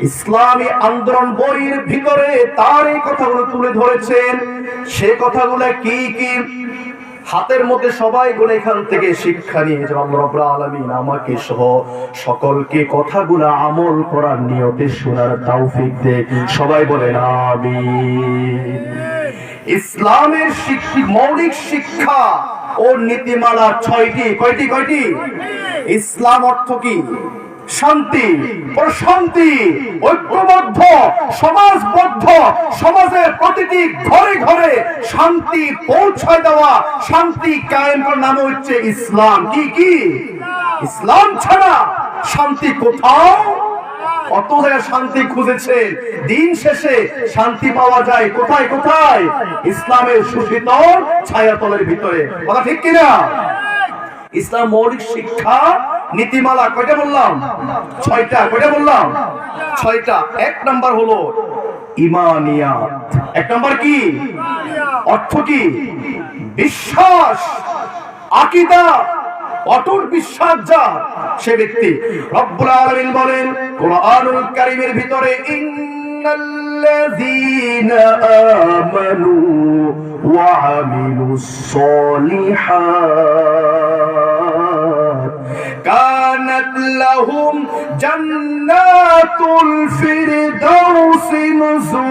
ইসলামী আন্দোলন বইয়ের ভিতরে তার এই কথাগুলো তুলে ধরেছেন। সে কথাগুলো কি কি? হাতের মধ্যে সবাই গুলো এখান থেকে শিক্ষা নিয়ে যে আল্লাহ রাব্বুল আমাকে সহ সকলকে কথাগুলো আমল করার নিয়তে শোনার তৌফিক দে। সবাই বলেন, আমিন। ইসলামের মৌলিক শিক্ষা ও নীতিমালা ছয়টি, কয়টি কয়টি? ইসলাম অর্থ কি? শান্তি, প্রশান্তি, ঐক্যবদ্ধ, সমাজবদ্ধ সমাজের প্রতিটি ঘরে ঘরে শান্তি পৌঁছায় দেওয়া, শান্তি কায়েম নাম হচ্ছে ইসলাম। কি কি? ইসলাম ছাড়া শান্তি কোথাও? কত জায়গায় শান্তি খুঁজেছে। দিন শেষে শান্তি পাওয়া যায় কোথায় কোথায়? ইসলামের সুশীতল ছায়াতলের ভিতরে। কথা ঠিক কিনা? ইসলাম মৌলিক শিক্ষা নীতিমালা কয়টা বললাম? ছয়টা, কয়টা বললাম? ছয়টা। এক নাম্বার হলো ইমানিয়াত। এক নাম্বার কি? অর্থ কি? বিশ্বাস। আকিদা। অটল বিশ্বাস যা সে ব্যক্তি। রব্বুল আলামিন বলেন, কোরআনুল কারীমের ভিতরে, ইন্নাল্লাযীনা আমানু ওয়া আমিলুস সলিহাত লাহুম জান্নাতুল ফিরদাউস নুজুলা